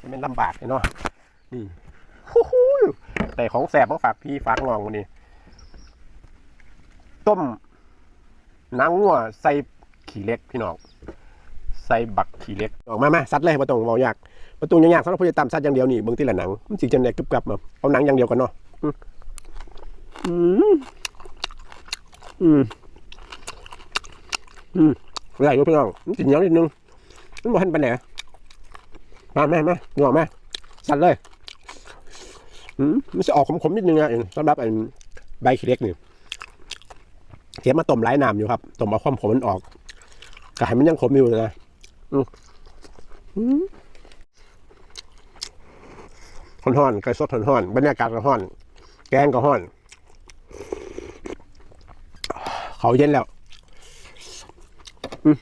จะเป็นลำบากเลยเนาะนี่แต่ของแสบมาฝากพี่ฝากน้องวันนี้ ต้มนางงัวใส่ขี้เล็กพี่น้องใส่บักขี้เล็กออกมาไหมซัดเลยประตองเบายากประตูยากๆสำหรับผู้จะตามซัดอย่างเดียวนี่เบิ่งที่ละหนังมันสิจะเนี่กรึบกรับมาเอาหนังอย่างเดียวกันเนาะอืมอืมอืมไหลอยู่พี่น้องมันสิเหนียวนิดนึงมันบ่ทันไปไหน มาแม่แม่ดูออกแม่สั่นเลยอืมมันจะออกขมๆนิดนึงนะเองต้อหรับใบขี้เล็กนี่เก็บมาต้มไร้น้ำอยู่ครับต้มเอาความขมมันออกกายมันยังขมอยู่นะห่อนห่อนไก่สดห่อนห่อนบรรยากาศก็ห่อน แกงก็ห่อน เขาเย็นแล้วอืม